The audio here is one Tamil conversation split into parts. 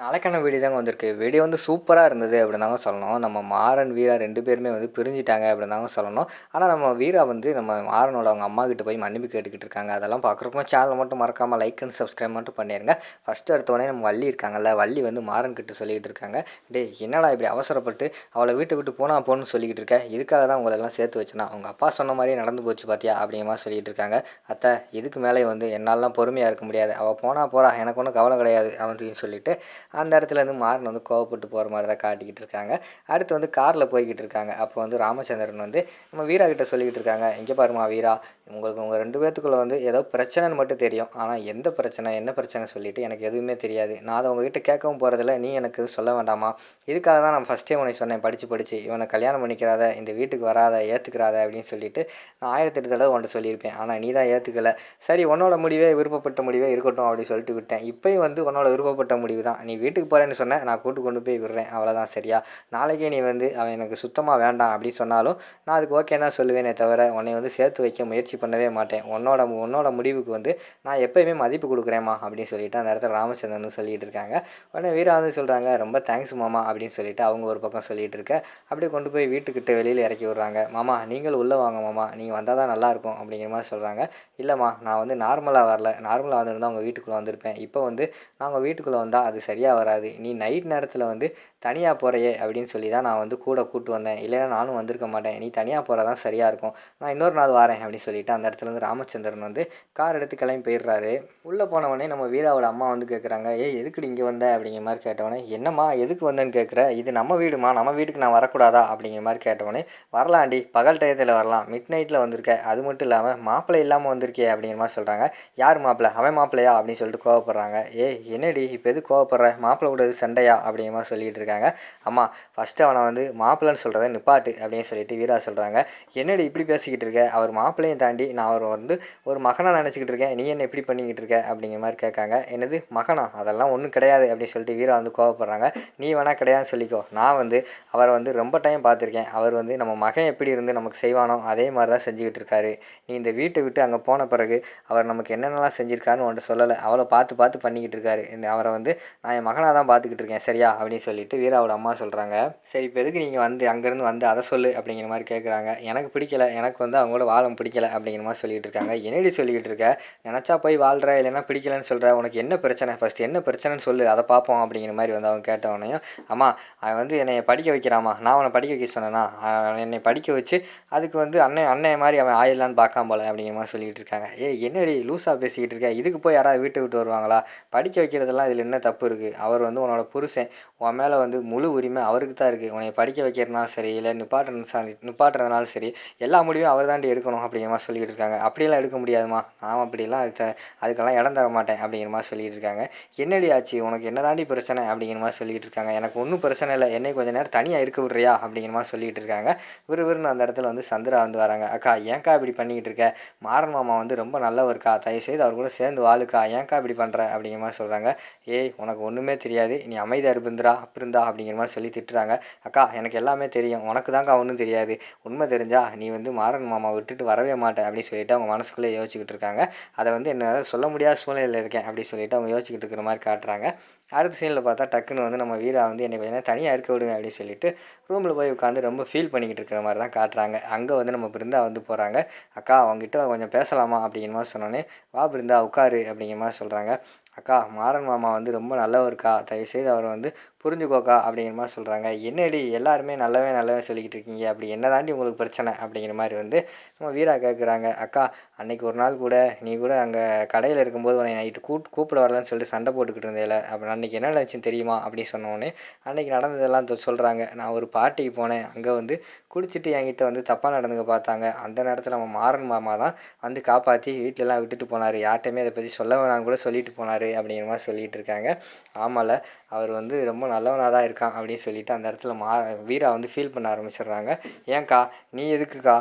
நாளைக்கான வீடியோ தாங்க வந்திருக்கு. வீடியோ வந்து சூப்பராக இருந்தது அப்படின்னு தாங்க சொல்லணும். நம்ம மாறன் வீரா ரெண்டு பேருமே வந்து பிரிஞ்சிட்டாங்க அப்படின்னு தாங்க சொல்லணும். ஆனால் நம்ம வீரா வந்து நம்ம மாறனோட அவங்க அம்மா கிட்ட போய் மன்னிப்பு கேட்டுக்கிட்டு இருக்காங்க. அதெல்லாம் பார்க்குறப்போ சேனல் மட்டும் மறக்காமல் லைக் அண்ட் சப்ஸ்கிரைப் மட்டும் பண்ணிடுங்க ஃபஸ்ட்டு எடுத்தோடனே நம்ம வள்ளி இருக்காங்கல்ல வள்ளி வந்து மாறன் கிட்ட சொல்லிக்கிட்டு இருக்காங்க. டேய் என்னடா இப்படி அவசரப்பட்டு அவளை வீட்டை விட்டு போனா போன்னு சொல்லிக்கிட்டு இருக்கேன் இதுக்காக தான் உங்களை எல்லாம் சேர்த்து வச்சுனா அவங்க அப்பா சொன்ன மாதிரியே நடந்து போச்சு பார்த்தியா அப்படிங்கிற சொல்லிகிட்டு சொல்லிட்டு இருக்காங்க. அத்தை இதுக்கு மேலே வந்து என்னாலலாம் பொறுமையாக இருக்க முடியாது. அவள் போனால் போகிறா எனக்கு ஒன்றும் கவலை கிடையாது அப்படின்னு சொல்லிட்டு அந்த இடத்துலேருந்து மாறன் வந்து கோவப்பட்டு போகிற மாதிரி தான் காட்டிக்கிட்டு இருக்காங்க. அடுத்து வந்து காரில் போய்கிட்டு இருக்காங்க. அப்போ வந்து ராமச்சந்திரன் வந்து நம்ம வீரா கிட்ட சொல்லிக்கிட்டு இருக்காங்க. இங்கே பாருமா வீரா உங்களுக்கு உங்கள் ரெண்டு பேர்த்துக்குள்ளே வந்து ஏதோ பிரச்சனைன்னு மட்டும் தெரியும். ஆனால் எந்த பிரச்சனை என்ன பிரச்சனை சொல்லிட்டு எனக்கு எதுவுமே தெரியாது. நான் அதை உங்ககிட்ட கேட்கவும் போகிறதில்ல நீ எனக்கு சொல்ல வேண்டாமா? இதுக்காக தான் நான் ஃபஸ்ட்டே உனக்கு சொன்னேன். படித்து படித்து இவனை கல்யாணம் பண்ணிக்கிறாத இந்த வீட்டுக்கு வராத ஏற்றுக்கிறாத அப்படின்னு சொல்லிட்டு நான் ஆயிரத்தெட்டு தடவை உன்ட்ட சொல்லியிருப்பேன். ஆனால் நீ தான் ஏற்றுக்கல சரி உன்னோட முடிவே விருப்பப்பட்ட முடிவே இருக்கட்டும் அப்படின்னு சொல்லிட்டு விட்டேன். இப்போயும் வந்து உன்னோட விருப்பப்பட்ட முடிவு தான். நீ வீட்டுக்கு போகிறேன்னு சொன்னேன் நான் கூட்டு கொண்டு போய் விடுறேன். அவ்வளோதான் சரியா? நாளைக்கே நீ வந்து அவன் எனக்கு சுத்தமாக வேண்டாம் அப்படின்னு சொன்னாலும் நான் அதுக்கு ஓகே தான் சொல்லுவேனே தவிர உன்னை வந்து சேர்த்து வைக்க முயற்சி பண்ணவே மாட்டேன். உன்னோட உன்னோட முடிவுக்கு வந்து நான் எப்போயுமே மதிப்பு கொடுக்குறேம்மா அப்படின்னு சொல்லிட்டு அந்த இடத்துல ராமச்சந்திரன் சொல்லிட்டு இருக்காங்க. உடனே வீரா வந்து சொல்கிறாங்க ரொம்ப தேங்க்ஸ் மாமா அப்படின்னு சொல்லிட்டு அவங்க ஒரு பக்கம் சொல்லிட்டு இருக்க. அப்படியே கொண்டு போய் வீட்டுக்கிட்ட வெளியில் இறக்கி விட்றாங்க. மாமா நீங்கள் உள்ளே வாங்க மாமா. நீங்கள் வந்தால் தான் நல்லாயிருக்கும் அப்படிங்கிற மாதிரி சொல்கிறாங்க இல்லைம்மா நான் வந்து நார்மலாக வரல. நார்மலாக வந்திருந்தால் உங்கள் வீட்டுக்குள்ளே வந்திருப்பேன். இப்போ வந்து நான் உங்கள் வீட்டுக்குள்ளே வந்தால் அது சரியாக வராது. நீ நைட் நேரத்தில் வந்து தனியாக போகிறையே அப்படின்னு சொல்லி தான் நான் வந்து கூட கூப்பிட்டு வந்தேன். இல்லைன்னா நானும் வந்திருக்க மாட்டேன். நீ தனியாக போகிறதான் சரியாக இருக்கும். நான் இன்னொரு நாள் வரேன் அப்படின்னு சொல்லிட்டு அந்த இடத்துலேருந்து ராமச்சந்திரன் வந்து கார் எடுத்து கிளம்பி போயிடுறாரு. உள்ளே போனவொடனே நம்ம வீராவோட அம்மா வந்து கேட்குறாங்க ஏய் எதுக்குடி இங்கே வந்த? அப்படிங்கிற மாதிரி கேட்டவொடனே என்னம்மா எதுக்கு வந்தேன்னு கேட்குற இது நம்ம வீடுமா? நம்ம வீட்டுக்கு நான் வரக்கூடாதா? அப்படிங்கிற மாதிரி கேட்டவொடனே வரலாண்டி பகல் டயத்தில் வரலாம். மிட் நைட்டில் வந்திருக்க. அது மட்டும் இல்லாமல் மாப்பிள்ளை இல்லாமல் வந்திருக்கே அப்படிங்கிற மாதிரி சொல்கிறாங்க யார் மாப்பிள்ளை? அவன் மாப்பிள்ளையா? அப்படின்னு சொல்லிட்டு கோவப்படுறாங்க. ஏய் என்னடி இப்போ எது கோவப்படுற? மாப்பிள்ளை கூட எது சண்டையா? அப்படிங்கிற மாதிரி சொல்லிட்டு இருக்காங்க. அம்மா ஃபஸ்ட்டு அவனை வந்து மாப்பிள்ளைன்னு சொல்கிறத நிப்பாட்டு அப்படின்னு சொல்லிட்டு வீரா சொல்கிறாங்க என்னடி இப்படி பேசிக்கிட்டு இருக்க? அவர் மாப்பிள்ளையும் தாண்டி நான் அவர் வந்து ஒரு மகனாக நினச்சிக்கிட்டு இருக்கேன். நீ என்ன இப்படி பண்ணிக்கிட்டு இருக்க? அப்படிங்கிற மாதிரி கேட்காங்க. என்னது? மகனா? அதெல்லாம் ஒன்றும் கிடையாது அப்படின்னு சொல்லிட்டு வீரா வந்து கோவப்படுறாங்க. நீ வேணால் கிடையாதுன்னு சொல்லிக்கோ. நான் வந்து அவரை வந்து ரொம்ப டைம் பார்த்துருக்கேன். அவர் வந்து நம்ம மகன் எப்படி இருந்து நமக்கு செய்வானோ அதே மாதிரி தான் செஞ்சுக்கிட்டு இருக்காரு. நீ இந்த வீட்டை விட்டு அங்கே போன பிறகு அவர் நமக்கு என்னென்னலாம் செஞ்சுருக்காருன்னு ஒன்று சொல்லலை. அவளை பார்த்து பார்த்து பண்ணிக்கிட்டு இருக்காரு. இந்த அவரை வந்து நான் என் மகனாக தான் பார்த்துக்கிட்டு இருக்கேன். சரியா? அப்படின்னு சொல்லிட்டு வீராவோட அம்மா சொல்கிறாங்க சரி இப்போ எதுக்கு நீங்கள் வந்து அங்கேருந்து வந்து அதை சொல்லு அப்படிங்கிற மாதிரி கேட்குறாங்க எனக்கு பிடிக்கல. எனக்கு வந்து அவங்களோட வாழம் பிடிக்கல அப்படிங்கிற மாதிரி சொல்லிட்டு இருக்காங்க என்னடி சொல்லிக்கிட்டு இருக்க நினச்சா போய் வாழ்கிற இல்லைன்னா பிடிக்கலன்னு சொல்கிற உனக்கு என்ன பிரச்சனை? ஃபஸ்ட் என்ன பிரச்சனைன்னு சொல்லு அதை பார்ப்போம் அப்படிங்கிற மாதிரி வந்து அவன் கேட்டவனையும் அம்மா அவன் வந்து என்னை படிக்க வைக்கிறாமா நான் அவனை படிக்க வைக்க சொன்னேன்னா அவன் என்னை படிக்க வச்சு அதுக்கு வந்து அண்ணன் அண்ணன் மாதிரி அவன் ஆயிடலான்னு பார்க்காம போல அப்படிங்கிற மாதிரி சொல்லிட்டு இருக்காங்க ஏ என்னடி லூஸாக பேசிக்கிட்டு இருக்க? இதுக்கு போய் யாராவது வீட்டை விட்டு வருவாங்களா? படிக்க வைக்கிறதெல்லாம் இதில் என்ன தப்பு இருக்குது அவர் வந்து உன்னோட புருஷன். உன் மேலே வந்து முழு உரிமை அவருக்கு தான் இருக்குது உன்னை படிக்க வைக்கிறதுனாலும் சரி இல்லை நிப்பாட்டுறது நிப்பாட்டுறதுனாலும் சரி எல்லா முடிவும் அவர் தாண்டி எடுக்கணும் அப்படிங்கிற மாதிரி சொல்லிக்கிட்டு இருக்காங்க அப்படியெல்லாம் எடுக்க முடியாதுமா நான் அப்படிலாம் அது த- அதுக்கெல்லாம் இடம் தர மாட்டேன் அப்படிங்கிற மாதிரி சொல்லிட்டு இருக்காங்க என்னடி ஆச்சு? உனக்கு என்ன தாண்டி பிரச்சனை? அப்படிங்கிற மாதிரி சொல்லிட்டு இருக்காங்க எனக்கு ஒன்றும் பிரச்சனை இல்லை. என்னை கொஞ்சம் நேரம் தனியாக இருக்க விட்றியா? அப்படிங்கிற மாதிரி சொல்லிட்டு இருக்காங்க விறுவிறுன்னு அந்த இடத்துல வந்து சந்திரா வந்து வராங்க. அக்கா ஏன்க்கா இப்படி பண்ணிக்கிட்டு இருக்க? மாறன் மாமா வந்து ரொம்ப நல்லவருக்கா. தயவுசெய்து அவர் கூட சேர்ந்து வாழுக்கா. ஏன்க்கா இப்படி பண்ணுற அப்படிங்கிற மாதிரி சொல்கிறாங்க ஏய் உனக்கு ஒன்றுமே தெரியாது. நீ அமைதியாக இருந்துரா அப்படிருந்தா அப்படிங்கிற மாதிரி சொல்லி திட்டுறாங்க. அக்கா எனக்கு எல்லாமே தெரியும். உனக்கு தான்க்கா ஒன்றும் தெரியாது. உண்மை தெரிஞ்சா நீ வந்து மாறன் மாமா விட்டுட்டு வரவே மாட்டேன் அப்படின்னு சொல்லிட்டு அவங்க மனசுக்குள்ளே யோசிச்சுக்கிட்டு இருக்காங்க. அதை வந்து என்ன சொல்ல முடியாத சூழ்நிலையில் இருக்கேன் அப்படின்னு சொல்லிட்டு அவங்க யோசிச்சுக்கிட்டு இருக்கிற மாதிரி காட்டுறாங்க. அடுத்த சீனில் பார்த்தா டக்குன்னு வந்து நம்ம வீரா வந்து என்னை கொஞ்சம் தனியாக இருக்க விடுங்க அப்படின்னு சொல்லிட்டு ரூமில் போய் உட்காந்து ரொம்ப ஃபீல் பண்ணிக்கிட்டு இருக்கிற மாதிரி தான் காட்டுறாங்க. அங்கே வந்து நம்ம பிருந்தா வந்து போகிறாங்க அக்கா அவங்ககிட்ட கொஞ்சம் பேசலாமா அப்படிங்கிற மாதிரி சொன்னோன்னே வா பிருந்தா உட்காரு அப்படிங்கிற மாதிரி சொல்கிறாங்க அக்கா மாறன் மாமா வந்து ரொம்ப நல்லவர்க்கா. தயவுசெய்து அவரை வந்து புரிஞ்சுக்கோக்கா அப்படிங்கிற மாதிரி சொல்கிறாங்க என்னடி எல்லாருமே நல்லவே நல்லவே சொல்லிக்கிட்டு இருக்கீங்க. அப்படி என்ன தாண்டி உங்களுக்கு பிரச்சனை அப்படிங்கிற மாதிரி வந்து நம்ம வீரா கேட்குறாங்க அக்கா அன்னைக்கு ஒரு நாள் கூட நீ கூட அங்கே கடையில் இருக்கும்போது உன்னை நைட்டு கூட் கூப்பிட வரலன்னு சொல்லிட்டு சண்டை போட்டுக்கிட்டு இருந்தேல. அப்புறம் அன்றைக்கி என்ன நடந்துச்சுன்னு தெரியுமா? அப்படின்னு சொன்னோடனே அன்றைக்கி நடந்ததெல்லாம் தொ- சொல்கிறாங்க நான் ஒரு பார்ட்டிக்கு போனேன். அங்கே வந்து குடிச்சிட்டு என்கிட்ட வந்து தப்பாக நடந்துக்க பார்த்தாங்க. அந்த நேரத்தில் நம்ம மாறன் மாமா தான் வந்து காப்பாற்றி வீட்டிலலாம் விட்டுட்டு போனார். யார்கிட்டையுமே அதை பற்றி சொல்ல வேணாம் கூட சொல்லிட்டு போனார். அப்படிங்கிற மாதிரி சொல்லிகிட்டு இருக்காங்க. ஆமாம்ல அவர் வந்து ரொம்ப நல்லவனாக தான் இருக்கான் அப்படின்னு சொல்லிட்டு அந்த இடத்துல மா வீரா வந்து ஃபீல் பண்ண ஆரம்பிச்சிடுறாங்க. ஏன்க்கா? நீ எதுக்குக்கா?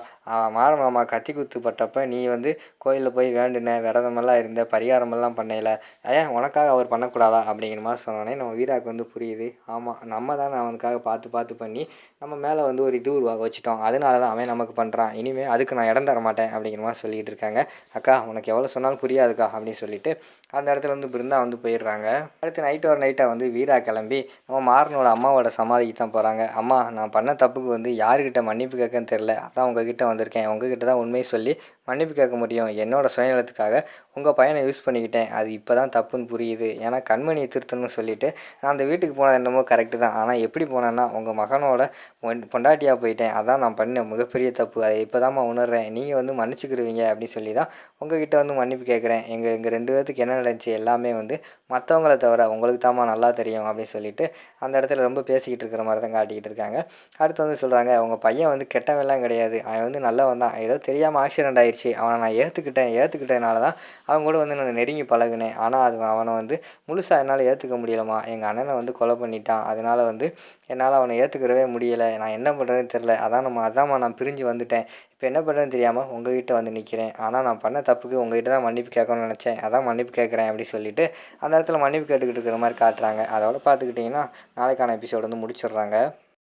மாற மாமா கத்தி குத்துப்பட்டப்போ நீ வந்து கோயிலில் போய் வேண்டுன விரதமெல்லாம் இருந்த பரிகாரமெல்லாம் பண்ணையில ஏன் உனக்காக அவர் பண்ணக்கூடாதா? அப்படிங்கிற மாதிரி சொன்னோடனே நம்ம வீராவுக்கு வந்து புரியுது. ஆமாம் நம்ம தானே அவனுக்காக பார்த்து பார்த்து பண்ணி நம்ம மேலே வந்து ஒரு இது உருவாக வச்சுட்டோம். அதனால தான் அவன் நமக்கு பண்ணுறான் இனிமேல் அதுக்கு நான் இடம் தர மாட்டேன் அப்படிங்கிற மாதிரி சொல்லிட்டு இருக்காங்க. அக்கா உனக்கு எவ்வளோ சொன்னாலும் புரியாதுக்கா அப்படின்னு சொல்லிட்டு அந்த இடத்துல வந்து பிருந்தா வந்து போயிடுறாங்க. அடுத்து நைட்டு ஒரு நைட்டாக வந்து வீரா கிளம்பி நம்ம மாறனோட அம்மாவோட சமாதிக்கு தான் போகிறாங்க அம்மா நான் பண்ண தப்புக்கு வந்து யாருக்கிட்ட மன்னிப்பு கேட்கன்னு தெரில அதான் உங்ககிட்ட வந்திருக்கேன். உங்ககிட்ட தான் உண்மையை சொல்லி மன்னிப்பு கேட்க முடியும். என்னோட சுயநலத்துக்காக உங்கள் பையனை யூஸ் பண்ணிக்கிட்டேன். அது இப்போ தான் தப்புன்னு புரியுது. ஏன்னா கண்மணியை திருத்தணும்னு சொல்லிவிட்டு நான் அந்த வீட்டுக்கு போனது என்னமோ கரெக்டு தான். ஆனால் எப்படி போனேன்னா உங்கள் மகனோட பொன்- பொண்டாட்டியாக போயிட்டேன். அதான் நான் பண்ண மிகப்பெரிய தப்பு. அதை இப்போ தான் உணர்றேன். நீங்கள் வந்து மன்னிச்சுக்கிருவீங்க அப்படின்னு சொல்லி தான் உங்ககிட்ட வந்து மன்னிப்பு கேட்குறேன். எங்கள் எங்கள் ரெண்டு பேர்த்துக்கு என்ன நடந்துச்சு எல்லாமே வந்து மற்றவங்கள தவிர உங்களுக்கு தாம்மா நல்லா தெரியும். தெரியும் அப்படின்னு சொல்லிட்டு அந்த இடத்துல ரொம்ப பேசிக்கிட்டு இருக்கிற மாதிரி தான் காட்டிக்கிட்டு இருக்காங்க. அடுத்து வந்து சொல்கிறாங்க அவங்க பையன் வந்து கெட்டவெல்லாம் கிடையாது. அவன் வந்து நல்லவன் தான். ஏதோ தெரியாமல் ஆக்சிடென்ட் ஆயிடுச்சு அவனை நான் ஏற்றுக்கிட்டேன் ஏற்றுக்கிட்டதுனால தான் அவங்க கூட வந்து நான் நெருங்கி பழகுனேன். ஆனால் அது அவனை வந்து முழுசாக என்னால் ஏற்றுக்க முடியலம்மா. எங்கள் அண்ணனை வந்து கொலை பண்ணிட்டான். அதனால் வந்து என்னால் அவனை ஏற்றுக்கிறவே முடியலை. நான் என்ன பண்ணுறேன்னு தெரில அதான் நம்ம அதாம்மா நான் பிரிஞ்சு வந்துட்டேன். இப்போ என்ன பண்ணுறேன்னு தெரியாமல் உங்ககிட்ட வந்து நிற்கிறேன் ஆனால் நான் பண்ண தப்புக்கு உங்ககிட்ட தான் மன்னிப்பு கேட்கணும்னு நினச்சேன். அதான் மன்னிப்பு கேட்குறேன் அப்படி சொல்லிட்டு அந்த இடத்துல மன்னிப்பு கேட்டுக்கிட்டு இருக்கிற மாதிரி காட்டுறாங்க. அதோட பார்த்துக்கிட்டிங்கன்னா நாளைக்கான எபிசோடு வந்து முடிச்சிடுறாங்க.